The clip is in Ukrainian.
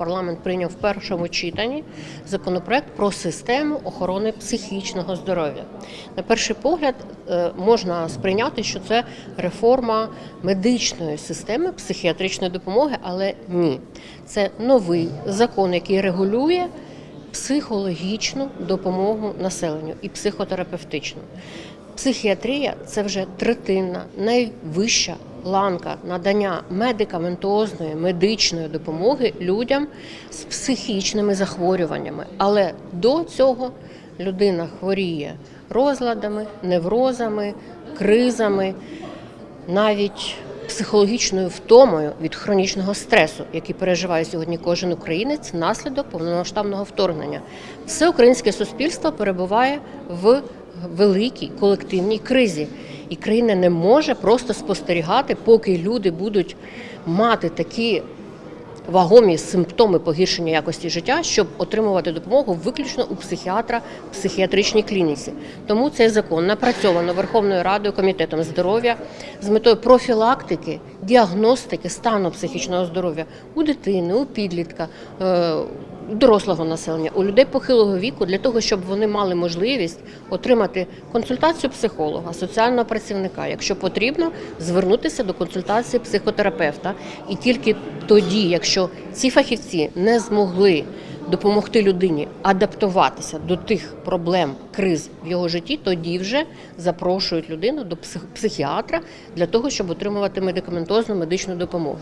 Парламент прийняв в першому читанні законопроект про систему охорони психічного здоров'я. На перший погляд е, можна сприйняти, що це реформа медичної системи психіатричної допомоги, але ні. Це новий закон, який регулює психологічну допомогу населенню і психотерапевтичну. Психіатрія це вже третинна, найвища ланка надання медикаментозної медичної допомоги людям з психічними захворюваннями. Але до цього людина хворіє розладами, неврозами, кризами, навіть психологічною втомою від хронічного стресу, який переживає сьогодні кожен українець внаслідок повномасштабного вторгнення. Все українське суспільство перебуває в великій колективній кризі, і країна не може просто спостерігати, поки люди будуть мати такі вагомі симптоми погіршення якості життя, щоб отримувати допомогу виключно у психіатра в психіатричній клініці. Тому цей закон напрацьовано Верховною Радою комітетом здоров'я з метою профілактики, діагностики стану психічного здоров'я у дитини, у підлітка. е, у Дорослого населення у людей похилого віку для того, щоб вони мали можливість отримати консультацію психолога, соціального працівника, якщо потрібно, звернутися до консультації психотерапевта. І тільки тоді, якщо ці фахівці не змогли допомогти людині адаптуватися до тих проблем, криз в його житті, тоді вже запрошують людину до псих- психіатра для того, щоб отримувати медикаментозну медичну допомогу.